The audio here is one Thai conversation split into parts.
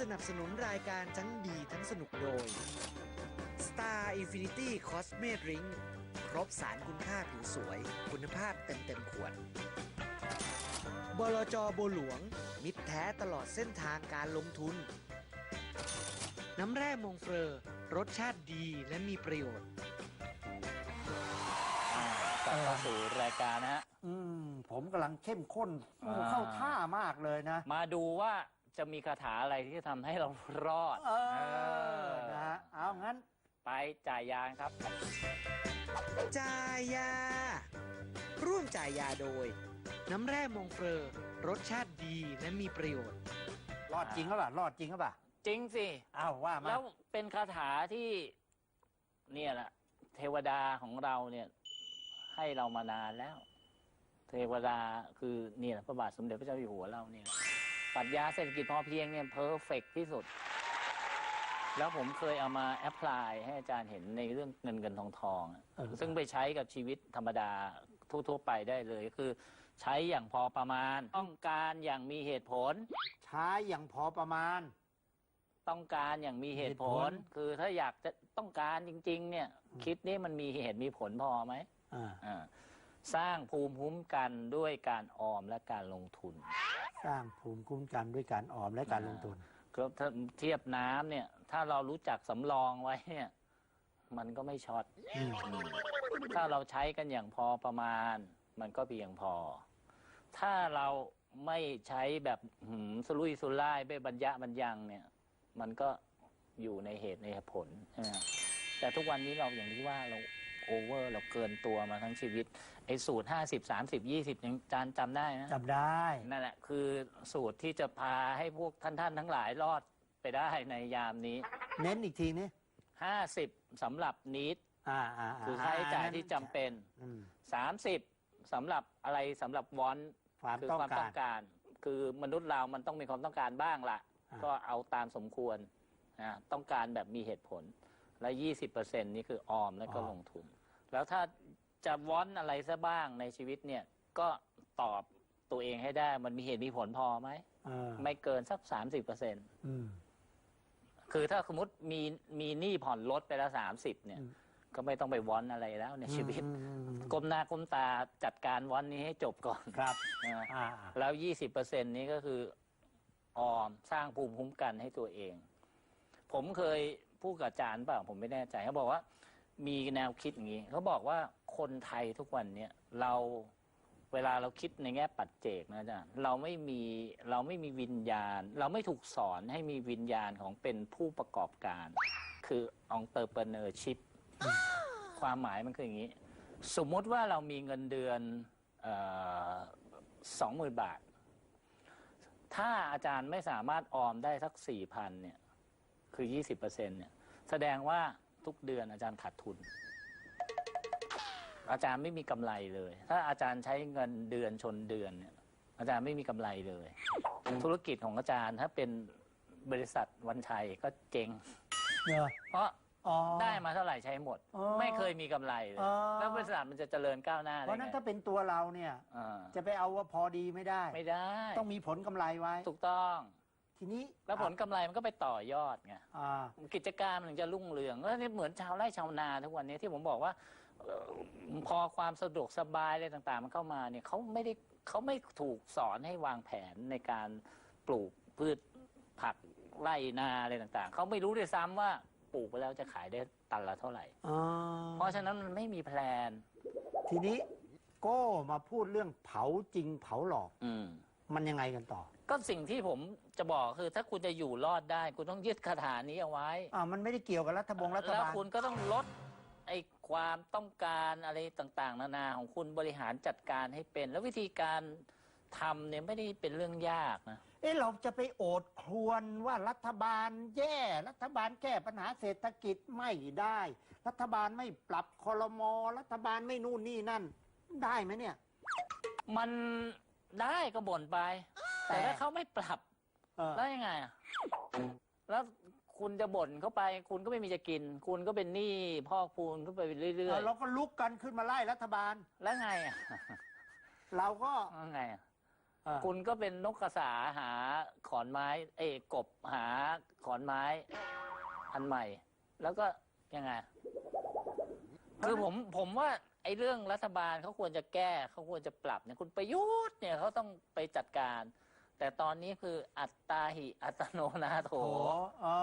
สนับสนุนรายการทั้งดีทั้งสนุกโดย Star Infinity Cosme Drink ครบสารคุณค่าผิวสวย คุณภาพเต็มเต็มๆขวด บลจบัวหลวง มิตรแท้ตลอดเส้นทางการลงทุน น้ำแร่มงเฟรอรสชาติดีและมีประโยชน์อ่ากลับเข้าสู่รายการนะฮะ อืม ผมกำลังเข้มข้นโอ้โหอ่าเข้าท่ามากเลยนะ มาดูว่า จะมีคาถาอะไรที่จะทำให้เรารอดเอเออนะฮะเอางั้นไปจ่ายยางครับ จ่ายยา ร่วมจ่ายยาโดย น้ำแร่มงเฟรอรสชาติดีและมีประโยชน์ รอดจริงหรือเปล่ารอดจริงหรือเปล่าจริงสิ เอาว่ามาแล้วเป็นคาถาที่ เนี่ยแหละเทวดาของเราเนี่ย ให้เรามานานแล้ว เทวดาคือเนี่ยแหละพระบาทสมเด็จพระเจ้าอยู่หัวเราเนี่ย ปรัชญาเศรษฐกิจพอเพียงเนี่ยเพอร์เฟกที่สุด แล้วผมเคยเอามาแอพพลายให้อาจารย์เห็นในเรื่องเงินเงินทองทองอะเออซึ่งไปใช้กับชีวิตธรรมดาทั่วๆไปได้เลยคือใช้อย่างพอประมาณ ต้องการอย่างมีเหตุผล ใช้อย่างพอประมาณ ต้องการอย่างมีเหตุผล เหตุผล คือถ้าอยากจะต้องการจริง ๆ เนี่ยอืมคิดนี่มันมีเหตุมีผลพอไหมอ่า อ่า สร้างภูมิคุ้มกันด้วยการออมและการลงทุนสร้างภูมิคุ้มกันด้วยการออมและการลงทุน ก็ถ้าเทียบน้ำเนี่ย ถ้าเรารู้จักสำรองไว้เนี่ย มันก็ไม่ช็อตอืมอืมถ้าเราใช้กันอย่างพอประมาณ มันก็เพียงพอ ถ้าเราไม่ใช้แบบหืมสุรุ่ยสุร่ายไปบรรยะบรรยังเนี่ย มันก็อยู่ในเหตุในผลใช่ไหมแต่ทุกวันนี้เราอย่างที่ว่าเรา โอเวอร์เราเกินตัวมาทั้งชีวิต ไอ้สูตรห้าสิบสามสิบยี่สิบยังจานจำได้นะจำได้ นั่นแหละคือสูตรที่จะพาให้พวกท่านท่านๆทั้งหลายรอดไปได้ในยามนี้ เน้นอีกทีนี้ห้าสิบสำหรับนิดอ่าอ่าคือค่าใช้จ่ายที่จำเป็นอืมสามสิบสำหรับอะไรสำหรับวอนความคืต้องความกาต้อรงการ คือมนุษย์เรามันต้องมีความต้องการบ้างละอ่าก็เอาตามสมควรนะต้องการแบบมีเหตุผล และยี่สิบเปอร์เซ็นนี่คือออมแล้วก็ลงทุน แล้วถ้าจะวอนอะไรซะบ้างในชีวิตเนี่ยก็ตอบตัวเองให้ได้ มันมีเหตุมีผลพอไหมเออไม่เกินสักสามสิบเปอร์เซ็นอืมคือถ้าสมมติมีมีหนี้ผ่อนรถไปแล้วสามสิบเนี่ยอืมก็ไม่ต้องไปวอนอะไรแล้วในชีวิตอืมอืมอืมก้มหน้าก้มตาจัดการวอนนี้ให้จบก่อนครับนะอ่าแล้วยี่สิบเปอร์เซ็นนี้ก็คือออมสร้างภูมิคุ้มกันให้ตัวเอง ผมเคย พูดกับอาจารย์เปล่าผมไม่แน่ใจเขาบอกว่า มีแนวคิดอย่างนี้เขาบอกว่าคนไทยทุกวันเนี่ยเราเวลาเราคิดในแง่ปัจเจกนะอาจารย์เราไม่มีเราไม่มีวิญญาณ เราไม่ถูกสอนให้มีวิญญาณของเป็นผู้ประกอบการ คือองเตอร์เปเนอร์ชิพความหมายมันคืออย่างนี้ สมมติว่าเรามีเงินเดือนสองหมื่นบาท ถ้าอาจารย์ไม่สามารถออมได้สักสี่พันเนี่ย คือยี่สิบเปอร์เซ็นเนี่ยแสดงว่าทุกเดือนอาจารย์ขาดทุน อาจารย์ไม่มีกำไรเลย ถ้าอาจารย์ใช้เงินเดือนชนเดือนเนี่ยอาจารย์ไม่มีกำไรเลย ธุรกิจของอาจารย์ถ้าเป็นบริษัทวันชัยก็เจ๊งเนอะเพราะอ๋อได้มาเท่าไหร่ใช้หมดอ๋อไม่เคยมีกำไรเลยอ๋อแล้วบริษัทมันจะเจริญก้าวหน้าเพได้ราะฉะนั้นไงถ้าเป็นตัวเราเนี่ยอ่าจะไปเอาว่าพอดีไม่ได้ ไม่ได้ ต้องมีผลกำไรไว้ ถูกต้อง ทีนี้แล้วผลกำไรมันก็ไปต่อยอดไงอ่ากิจการมันถึงจะรุ่งเรืองก็นี่เหมือนชาวไร่ชาวนาทุกวันนี้ที่ผมบอกว่าเอ่อพอความสะดวกสบายอะไรต่าง ๆ มันเข้ามาเนี่ยเขาไม่ได้เขาไม่ถูกสอนให้วางแผนในการปลูกพืชผักไร่นาอะไรต่างๆเขาไม่รู้ด้วยซ้ำว่าปลูกไปแล้วจะขายได้ตันละเท่าไหร่อ๋อเพราะฉะนั้นมันไม่มีแพลน ทีนี้โก็มาพูดเรื่องเผาจริงเผาหลอกอืมมันยังไงกันต่อ ก็สิ่งที่ผมจะบอกคือถ้าคุณจะอยู่รอดได้ คุณต้องยึดคาถานี้เอาไว้ อ่ามันไม่ได้เกี่ยวกับรัฐบงรัฐแล้วบาลคุณก็ต้องลดไอ้ความต้องการอะไรต่างๆ นานาของคุณบริหารจัดการให้เป็น แล้ววิธีการทำเนี่ยไม่ได้เป็นเรื่องยากนะ เอ๊ะเราจะไปโอดครวนว่ารัฐบาลแย่รัฐบาลแก้ปัญหาเศรษฐกิจไม่ได้ รัฐบาลไม่ปรับคอรมอรัฐบาลไม่นู่นนี่นั่น ได้ไหมเนี่ย มันได้ก็บ่นไป แต่แต่ถ้าเขาไม่ปรับเออแล้วยังไงอะแล้วคุณจะบ่นเข้าไป คุณก็ไม่มีจะกิน คุณก็เป็นหนี้พอกพูนขึ้นไปเรื่เอออยเราก็ลุกกันขึ้นมาไล่รัฐบาล ๆ แล้วไงอะ เราก็แล้วไงอะอ่าคุณก็เป็นนกกระสาหาขอนไม้ เอยกบหาขอนไม้ อันใหม่ แล้วก็ยังไง คือผมผมว่าไอ้เรื่องรัฐบาลเขาควรจะแก้เขาควรจะปรับเนี่ยคุณประยุทธ์เนี่ยเขาต้องไปจัดการ แต่ตอนนี้คืออัตตาหิอัตโนนาโถ โถอ๋อ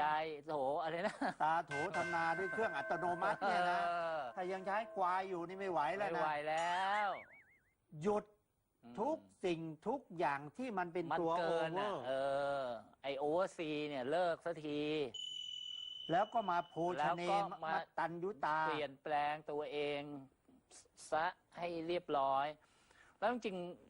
ยายโถอะไรนะตาโถทำนาด้วยเครื่องอัตโนมัติเนี่ยนะเออถ้ายังใช้ควายอยู่นี่ไม่ไหวแล้ไม่วไหวนะแล้ว หยุดอืมทุกสิ่งทุกอย่างที่มันเป็นมันตัวโอเกินเวออะร์เออ ไอโอเวอร์ซีเนี่ยเลิกสักที แล้วก็มาโภชเนแล้วก็มมาตันยุตา เปลี่ยนแปลงตัวเองซะให้เรียบร้อย แล้วจริงๆ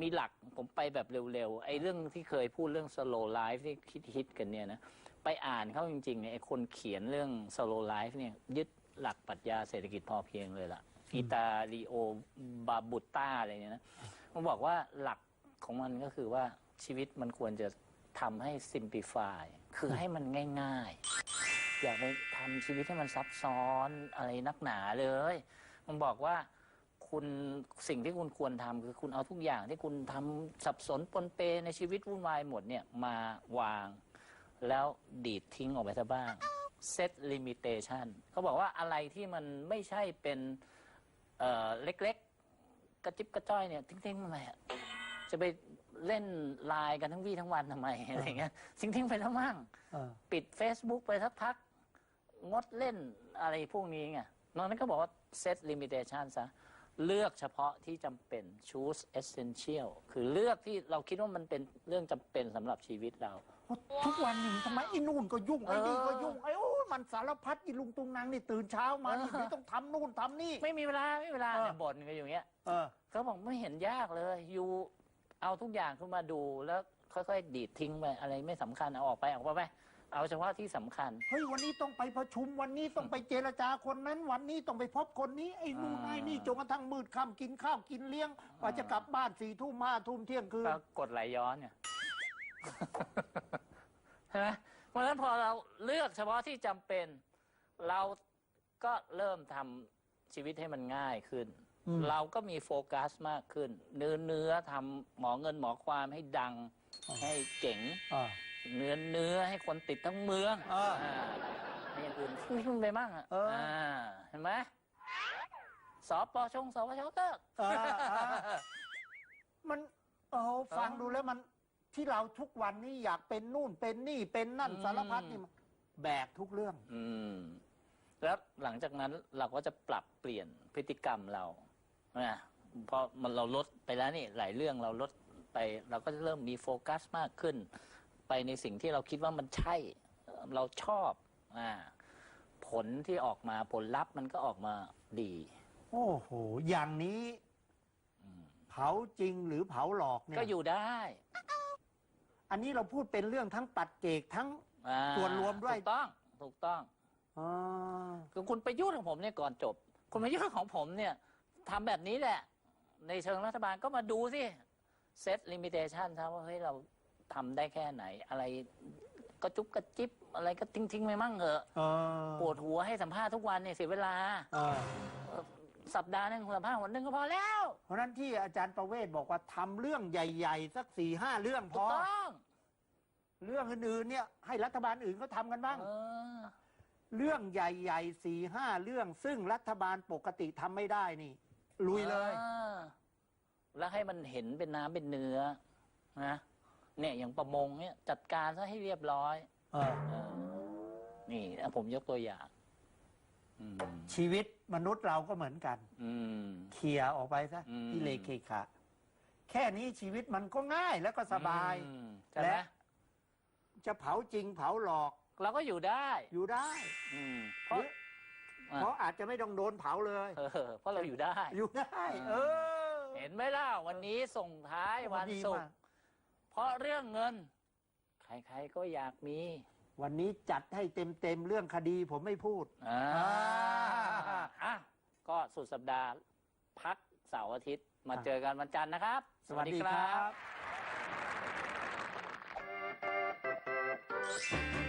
มีหลักผมไปแบบเร็วๆไอ้เรื่องที่เคยพูดเรื่อง slow life ที่คิดฮิตกันเนี่ยนะไปอ่านเข้าจริงๆเนี่ยไอ้คนเขียนเรื่อง slow life เนี่ยยึดหลักปรัชญาเศรษฐกิจพอเพียงเลยล่ะอิตาลีโอบาบุตตาอะไรเนี่ยนะมันบอกว่าหลักของมันก็คือว่าชีวิตมันควรจะทำให้ simplify คือให้มันง่ายๆ อย่าไปทำชีวิตให้มันซับซ้อนอะไรนักหนาเลย มันบอกว่า คุณสิ่งที่คุณควรทำคือคุณเอาทุกอย่างที่คุณทำสับสนปนเปในชีวิตวุ่นวายหมดเนี่ยมาวาง แล้วดีดทิ้งออกไปซะบ้าง set limitation เขาบอกว่าอะไรที่มันไม่ใช่เป็นเอ่อเล็กๆ กระจิบกระจ้อยเนี่ยทิ้งๆทำไมอะจะไปเล่นไลน์กันทั้งวี่ทั้งวันทำไมอะไรเงี้ยทิ้งๆไปแล้วมั่งเออปิด Facebook ไปสักพัก งดเล่นอะไรพวกนี้ไงนอกนั้นก็บอกว่า set limitation ซะ เลือกเฉพาะที่จำเป็น choose essential คือเลือกที่เราคิดว่ามันเป็นเรื่องจำเป็นสำหรับชีวิตเรา ทุกวันนี้ทำไมไอ้นู่นก็ยุ่งไอ้นี่เออก็ยุ่งไอ้โอ้ยมันสารพัดอีลุงตุงนางนี่ตื่นเช้ามานี่เออเดี๋ยวต้องทำนู่นทำนี่ ไม่มีเวลา ไม่มีเวลาเออ เนี่ยบ่นกันอยู่อย่างเงี้ยเออ เขาบอกไม่เห็นยากเลย อยู่เอาทุกอย่างขึ้นมาดูแล้วค่อยๆ ดีดทิ้งไปอะไรไม่สำคัญเอาออกไปออกไปไป เอาเฉพาะที่สำคัญ เฮ้ยวันนี้ต้องไปประชุมวันนี้ต้องไปเจรจาคนนั้น วันนี้ต้องไปพบคนนี้ไอ้นู่นอ่าไอ้นี่จนกระทั่งมืดค่ำกินข้าวกินเลี้ยงกว่าจะกลับบ้านสี่ทุ่มห้าทุ่มเที่ยงคืน ก็กดไหลย้อนเนี่ย ใช่ไหมเพราะฉะนั้นพอเราเลือกเฉพาะที่จำเป็น เราก็เริ่มทำชีวิตให้มันง่ายขึ้น อืม เราก็มีโฟกัสมากขึ้น เนื้อเนื้อทำหมอเงินหมอความให้ดังให้เจ๋ง อ่า เนื้อเนื้อให้คนติดทั้งเมืองเอออ่าให้อย่างอื่นฟุ้งๆไปมั่งอะเอออ่าเห็นไหมสปชงสปชก็ เออเออมันโอ้โหฟังดูแล้วมันที่เราทุกวันนี้อยากเป็นนู่นเป็นนี่เป็นนั่นอืม สารพัดนี่มันแบกทุกเรื่อง อืม แล้วหลังจากนั้นเราก็จะปรับเปลี่ยนพฤติกรรมเรานะพอมันเราลดไปแล้วนี่หลายเรื่องเราลดไป เราก็จะเริ่มมีโฟกัสมากขึ้น ไปในสิ่งที่เราคิดว่ามันใช่ เราชอบอ่าผลที่ออกมาผลลัพธ์มันก็ออกมาดี โอ้โห อย่างนี้เผาจริงหรือเผาหลอกเนี่ยก็อยู่ได้ อันนี้เราพูดเป็นเรื่องทั้งปัดเจกทั้งอ่าส่วนรวมด้วยถูกต้อง ถูกต้องอ่าคือคุณประยุทธ์ของผมเนี่ยก่อนจบ คุณประยุทธ์ของผมเนี่ยทำแบบนี้แหละ ในเชิงรัฐบาลก็มาดูสิเซตลิมิเ t ชันครับว่าเฮ้ยเรา ทำได้แค่ไหน อะไรก็จุบกระจิบอะไรก็ทิ้งทิ้งๆไปมั่งเหอะเออปวดหัวให้สัมภาษณ์ทุกวันเนี่ยเสียเวลาเออเอ่อสัปดาห์หนึงสัมภาษณ์วันหนึงก็พอแล้ว เพราะฉะนั้นที่อาจารย์ประเวศบอกว่าทำเรื่องใหญ่ ๆ สักสี่ห้าเรื่องพถูอกต้องเรื่องอื่นๆเนี่ย ให้รัฐบาลอื่นเขาทำกันบ้างเออเรื่องใหญ่ๆสี่ห้าเรื่อง ซึ่งรัฐบาลปกติทำไม่ได้นี่ ลุยเลยอ่าแล้วให้มันเห็นเป็นน้ำเป็นเนื้อนะ เนี่ยอย่างประมงเนี่ยจัดการซะให้เรียบร้อย เออเออ นี่อะผมยกตัวอย่าง อืม ชีวิตมนุษย์เราก็เหมือนกัน อืม เคลียร์ออกไปซะอืม ที่เลเคขะ แค่นี้ชีวิตมันก็ง่ายแล้วก็สบาย อืมใช่ไหมและ จะเผาจริงเผาหลอกเราก็อยู่ได้ อยู่ได้อืม เพหราะรืออะเพราะอาจจะไม่ต้องโดนเผาเลย เออเพราะเราอยู่ได้ อยู่ได้ เออ เห็นไหมล่ะวันนี้ส่งท้ายวันดีศุกมากร์ เพราะเรื่องเงิน ใครๆก็อยากมีวันนี้จัดให้เต็มๆเรื่องคดีผมไม่พูด อ่าอ่าอะก็สุดสัปดาห์พักเสาร์อาทิตย์มาอะเจอกันวันจันทร์นะครับ สวัสดีครับบ